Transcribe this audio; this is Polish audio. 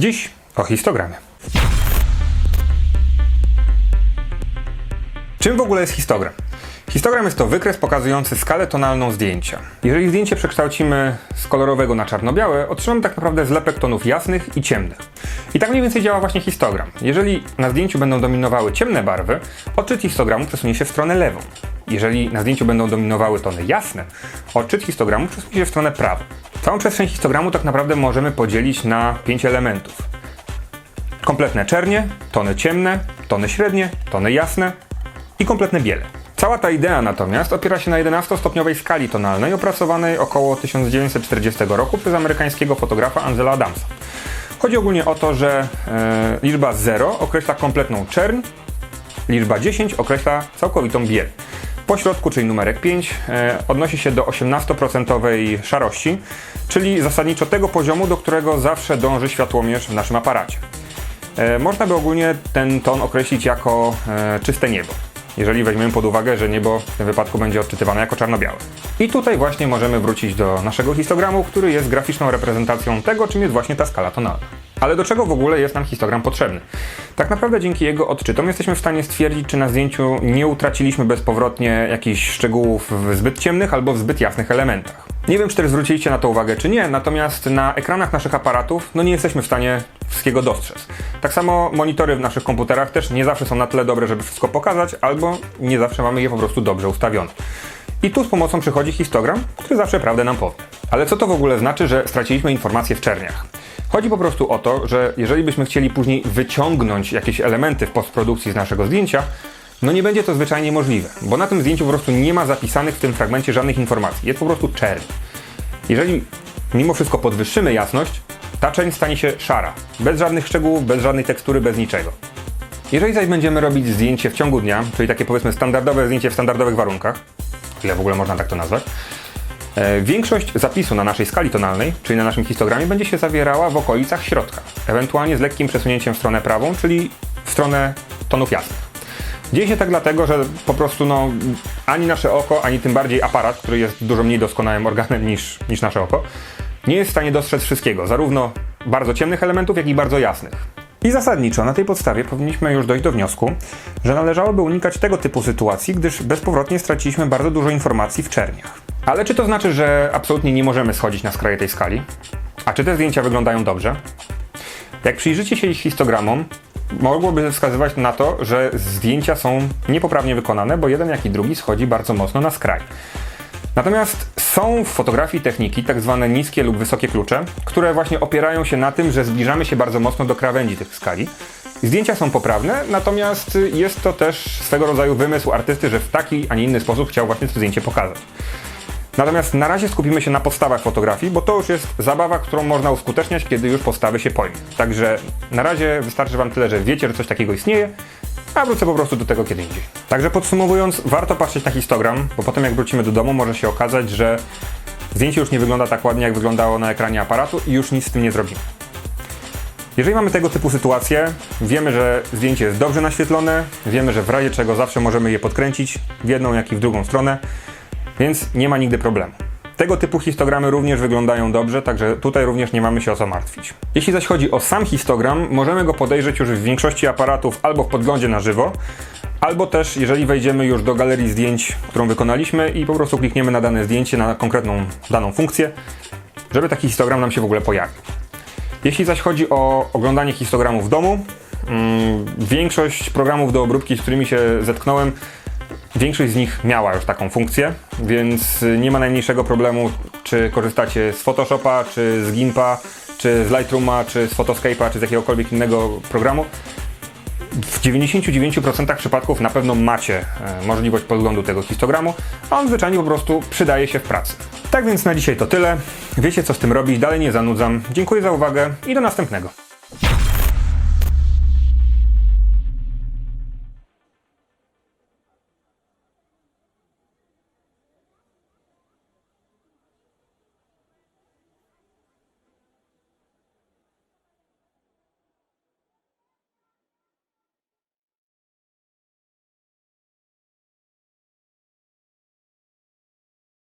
Dziś o histogramie. Czym w ogóle jest histogram? Histogram jest to wykres pokazujący skalę tonalną zdjęcia. Jeżeli zdjęcie przekształcimy z kolorowego na czarno-białe, otrzymamy tak naprawdę zlepek tonów jasnych i ciemnych. I tak mniej więcej działa właśnie histogram. Jeżeli na zdjęciu będą dominowały ciemne barwy, odczyt histogramu przesunie się w stronę lewą. Jeżeli na zdjęciu będą dominowały tony jasne, odczyt histogramu przesunie się w stronę prawą. Całą przestrzeń histogramu tak naprawdę możemy podzielić na pięć elementów. Kompletne czernie, tony ciemne, tony średnie, tony jasne i kompletne biele. Cała ta idea natomiast opiera się na 11-stopniowej skali tonalnej opracowanej około 1940 roku przez amerykańskiego fotografa Angela Adamsa. Chodzi ogólnie o to, że e, liczba 0 określa kompletną czerń, liczba 10 określa całkowitą biel. Po środku, czyli numerek 5, e, odnosi się do 18% szarości, czyli zasadniczo tego poziomu, do którego zawsze dąży światłomierz w naszym aparacie. E, Można by ogólnie ten ton określić jako e, czyste niebo, jeżeli weźmiemy pod uwagę, że niebo w tym wypadku będzie odczytywane jako czarno-białe. I tutaj właśnie możemy wrócić do naszego histogramu, który jest graficzną reprezentacją tego, czym jest właśnie ta skala tonalna. Ale do czego w ogóle jest nam histogram potrzebny? Tak naprawdę dzięki jego odczytom jesteśmy w stanie stwierdzić, czy na zdjęciu nie utraciliśmy bezpowrotnie jakichś szczegółów w zbyt ciemnych albo w zbyt jasnych elementach. Nie wiem, czy też zwróciliście na to uwagę, czy nie, natomiast na ekranach naszych aparatów no nie jesteśmy w stanie wszystkiego dostrzec. Tak samo monitory w naszych komputerach też nie zawsze są na tyle dobre, żeby wszystko pokazać, albo nie zawsze mamy je po prostu dobrze ustawione. I tu z pomocą przychodzi histogram, który zawsze prawdę nam powie. Ale co to w ogóle znaczy, że straciliśmy informacje w czerniach? Chodzi po prostu o to, że jeżeli byśmy chcieli później wyciągnąć jakieś elementy w postprodukcji z naszego zdjęcia, no nie będzie to zwyczajnie możliwe, bo na tym zdjęciu po prostu nie ma zapisanych w tym fragmencie żadnych informacji. Jest po prostu czerń. Jeżeli mimo wszystko podwyższymy jasność, ta czerń stanie się szara, bez żadnych szczegółów, bez żadnej tekstury, bez niczego. Jeżeli zaś będziemy robić zdjęcie w ciągu dnia, czyli takie powiedzmy standardowe zdjęcie w standardowych warunkach, ile w ogóle można tak to nazwać, większość zapisu na naszej skali tonalnej, czyli na naszym histogramie, będzie się zawierała w okolicach środka, ewentualnie z lekkim przesunięciem w stronę prawą, czyli w stronę tonów jasnych. Dzieje się tak dlatego, że po prostu no, ani nasze oko, ani tym bardziej aparat, który jest dużo mniej doskonałym organem niż, niż nasze oko, nie jest w stanie dostrzec wszystkiego, zarówno bardzo ciemnych elementów, jak i bardzo jasnych. I zasadniczo na tej podstawie powinniśmy już dojść do wniosku, że należałoby unikać tego typu sytuacji, gdyż bezpowrotnie straciliśmy bardzo dużo informacji w czerniach. Ale czy to znaczy, że absolutnie nie możemy schodzić na skraje tej skali? A czy te zdjęcia wyglądają dobrze? Jak przyjrzycie się ich histogramom, mogłoby wskazywać na to, że zdjęcia są niepoprawnie wykonane, bo jeden jak i drugi schodzi bardzo mocno na skraj. Natomiast są w fotografii techniki tak zwane niskie lub wysokie klucze, które właśnie opierają się na tym, że zbliżamy się bardzo mocno do krawędzi tych skali. Zdjęcia są poprawne, natomiast jest to też swego rodzaju wymysł artysty, że w taki, a nie inny sposób chciał właśnie to zdjęcie pokazać. Natomiast na razie skupimy się na podstawach fotografii, bo to już jest zabawa, którą można uskuteczniać, kiedy już podstawy się pojmie. Także na razie wystarczy Wam tyle, że wiecie, że coś takiego istnieje, a wrócę po prostu do tego kiedy indziej. Także podsumowując, warto patrzeć na histogram, bo potem jak wrócimy do domu, może się okazać, że zdjęcie już nie wygląda tak ładnie, jak wyglądało na ekranie aparatu i już nic z tym nie zrobimy. Jeżeli mamy tego typu sytuację, wiemy, że zdjęcie jest dobrze naświetlone, wiemy, że w razie czego zawsze możemy je podkręcić w jedną, jak i w drugą stronę, więc nie ma nigdy problemu. Tego typu histogramy również wyglądają dobrze, także tutaj również nie mamy się o co martwić. Jeśli zaś chodzi o sam histogram, możemy go podejrzeć już w większości aparatów albo w podglądzie na żywo, albo też jeżeli wejdziemy już do galerii zdjęć, którą wykonaliśmy i po prostu klikniemy na dane zdjęcie, na konkretną daną funkcję, żeby taki histogram nam się w ogóle pojawił. Jeśli zaś chodzi o oglądanie histogramu w domu, mm, większość programów do obróbki, z którymi się zetknąłem, Większość z nich miała już taką funkcję, więc nie ma najmniejszego problemu, czy korzystacie z Photoshopa, czy z Gimpa, czy z Lightrooma, czy z Photoscape'a, czy z jakiegokolwiek innego programu. W 99% przypadków na pewno macie e, możliwość podglądu tego histogramu, a on zwyczajnie po prostu przydaje się w pracy. Tak więc na dzisiaj to tyle. Wiecie co z tym robić, dalej nie zanudzam. Dziękuję za uwagę i do następnego.